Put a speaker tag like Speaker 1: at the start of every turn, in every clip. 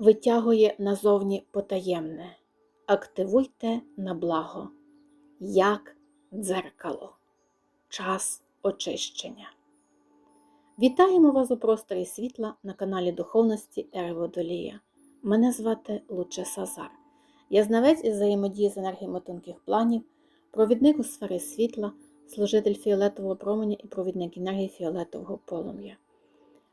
Speaker 1: витягує назовні потаємне. Активуйте на благо, як дзеркало. Час очищення. Вітаємо вас у просторі світла на каналі Духовності Ереводолія. Мене звати Луче Сазар. Я знавець із взаємодії з енергіями тонких планів, провідник у сфері світла, служитель фіолетового променя і провідник енергії фіолетового полум'я.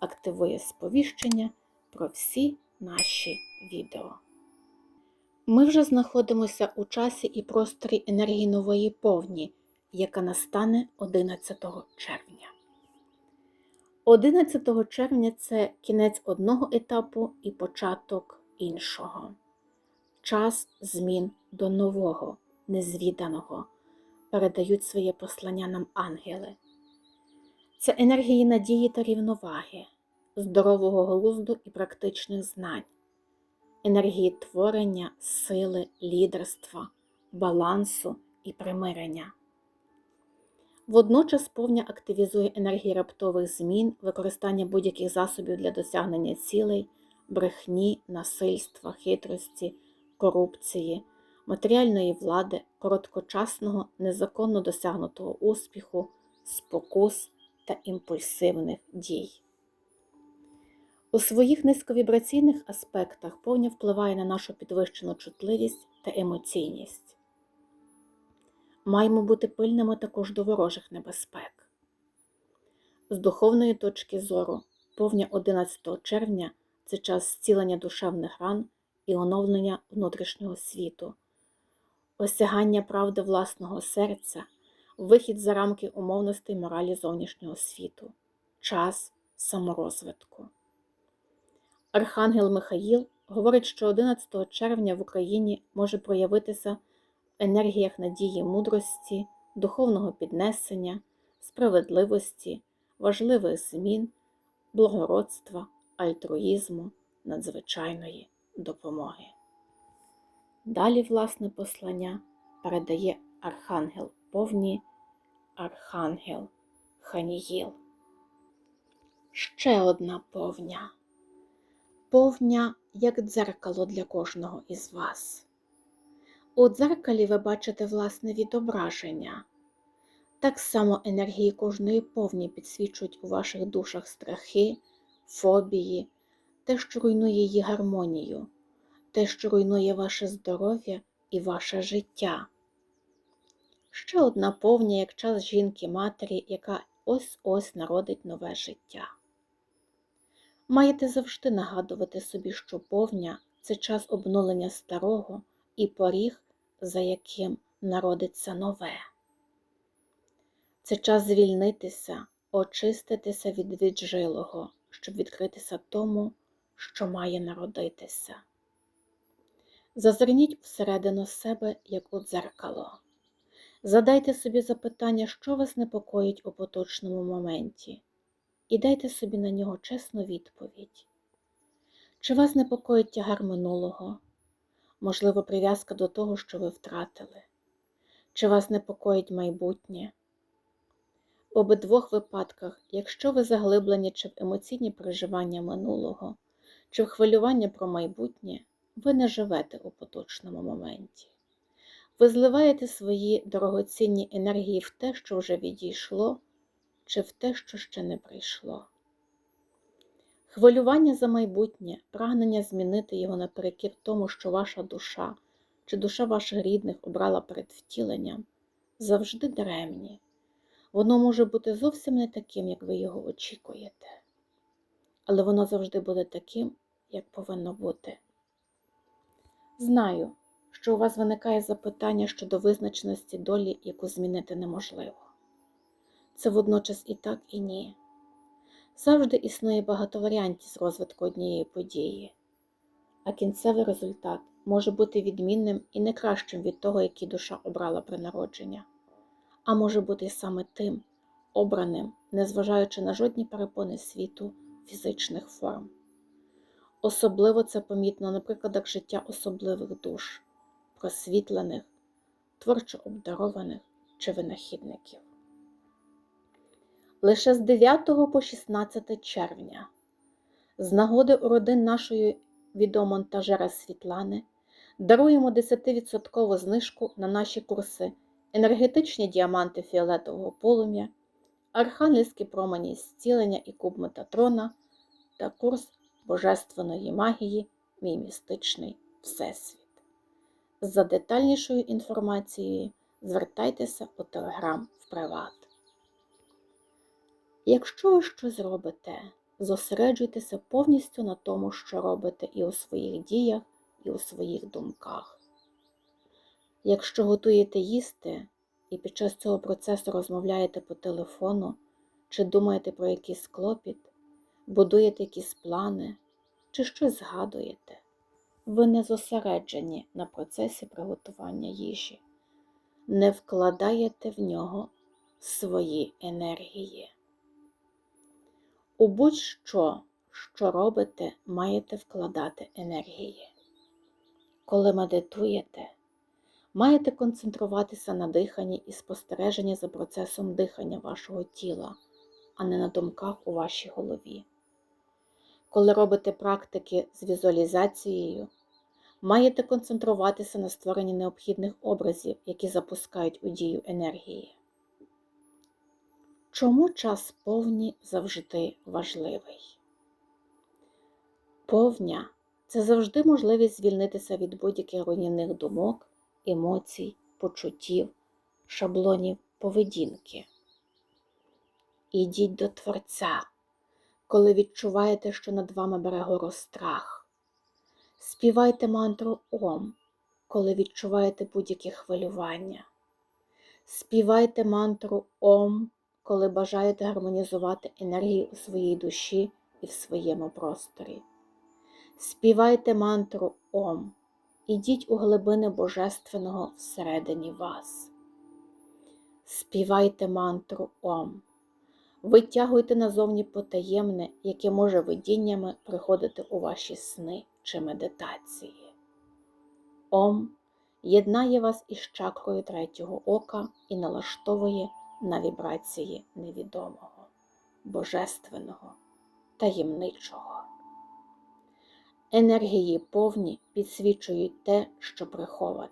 Speaker 1: активує сповіщення про всі наші відео. Ми вже знаходимося у часі і просторі енергії нової повні, яка настане 11 червня. 11 червня це кінець одного етапу і початок іншого. Час змін до нового, незвіданого. Передають своє послання нам ангели. Це енергії надії та рівноваги, здорового глузду і практичних знань, енергії творення, сили, лідерства, балансу і примирення. Водночас повня активізує енергії раптових змін, використання будь-яких засобів для досягнення цілей, брехні, насильства, хитрості, корупції, матеріальної влади, короткочасного, незаконно досягнутого успіху, спокус та імпульсивних дій. У своїх низьковібраційних аспектах повня впливає на нашу підвищену чутливість та емоційність. Маємо бути пильними також до ворожих небезпек. З духовної точки зору, повня 11 червня це час зцілення душевних ран і оновлення внутрішнього світу, осягання правди власного серця, вихід за рамки умовностей моралі зовнішнього світу, час саморозвитку. Архангел Михаїл говорить, що 11 червня в Україні може проявитися в енергіях надії мудрості, духовного піднесення, справедливості, важливих змін, благородства, альтруїзму, надзвичайної допомоги. Далі власне послання передає Архангел повні Архангел Ханіїл. Ще одна повня повня як дзеркало для кожного із вас. У дзеркалі ви бачите власне відображення. Так само енергії кожної повні підсвічують у ваших душах страхи, фобії, те, що руйнує її гармонію, те, що руйнує ваше здоров'я і ваше життя. Ще одна повня як час жінки-матері, яка ось-ось народить нове життя. Маєте завжди нагадувати собі, що повня це час обнулення старого і поріг, за яким народиться нове. Це час звільнитися, очиститися від віджилого, щоб відкритися тому, що має народитися. Зазирніть всередину себе, як у дзеркало. Задайте собі запитання, що вас непокоїть у поточному моменті і дайте собі на нього чесну відповідь. Чи вас непокоїть тягар минулого, можливо, прив'язка до того, що ви втратили? Чи вас непокоїть майбутнє? В обидвох випадках, якщо ви заглиблені чи в емоційні переживання минулого, чи в хвилювання про майбутнє, ви не живете у поточному моменті. Ви зливаєте свої дорогоцінні енергії в те, що вже відійшло, чи в те, що ще не прийшло. Хвилювання за майбутнє, прагнення змінити його наперекір тому, що ваша душа чи душа ваших рідних обрала перед втіленням, завжди даремні. Воно може бути зовсім не таким, як ви його очікуєте, але воно завжди буде таким, як повинно бути. Знаю, що у вас виникає запитання щодо визначеності долі, яку змінити неможливо це водночас і так, і ні. Завжди існує багато варіантів з розвитку однієї події, а кінцевий результат може бути відмінним і не кращим від того, який душа обрала при народження, а може бути саме тим, обраним, незважаючи на жодні перепони світу фізичних форм. Особливо це помітно на прикладах життя особливих душ, просвітлених, творчо обдарованих чи винахідників. Лише з 9 по 16 червня, з нагоди родин нашої відеомонтажера Світлани, даруємо 10% знижку на наші курси енергетичні діаманти фіолетового полум'я, архангельські промені зцілення і куб Метатрона та курс Божественної магії Мій містичний Всесвіт. За детальнішою інформацією звертайтеся у Телеграм в приват. Якщо ви щось робите, зосереджуйтеся повністю на тому, що робите і у своїх діях, і у своїх думках. Якщо готуєте їсти і під час цього процесу розмовляєте по телефону чи думаєте про якийсь клопіт, будуєте якісь плани чи щось згадуєте, ви не зосереджені на процесі приготування їжі, не вкладаєте в нього свої енергії. У будь-що, що робите, маєте вкладати енергії. Коли медитуєте, маєте концентруватися на диханні і спостереженні за процесом дихання вашого тіла, а не на думках у вашій голові. Коли робите практики з візуалізацією, маєте концентруватися на створенні необхідних образів, які запускають у дію енергії. Чому час повні завжди важливий? Повня це завжди можливість звільнитися від будь-яких руйнівних думок, емоцій, почуттів, шаблонів поведінки. Ідіть до Творця, коли відчуваєте, що над вами бере гору страх. Співайте мантру Ом, коли відчуваєте будь-які хвилювання. Співайте мантру Ом коли бажаєте гармонізувати енергію у своїй душі і в своєму просторі. Співайте мантру Ом, ідіть у глибини Божественного всередині вас. Співайте мантру Ом, витягуйте назовні потаємне, яке може видіннями приходити у ваші сни чи медитації. Ом єднає вас із чакрою третього ока і налаштовує на вібрації невідомого, божественного, таємничого. Енергії повні підсвічують те, що приховане.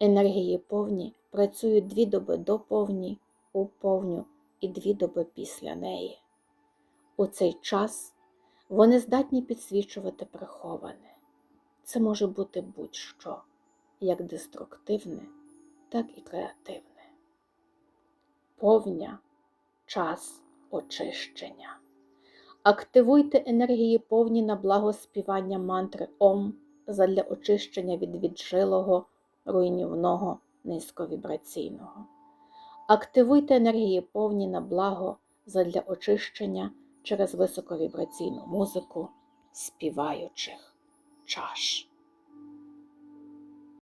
Speaker 1: Енергії повні працюють дві доби до повні, у повню і дві доби після неї. У цей час вони здатні підсвічувати приховане. Це може бути будь-що, як деструктивне, так і креативне повня, час очищення. Активуйте енергії повні на благо співання мантри Ом задля очищення від віджилого, руйнівного, низьковібраційного. Активуйте енергії повні на благо задля очищення через високовібраційну музику співаючих чаш.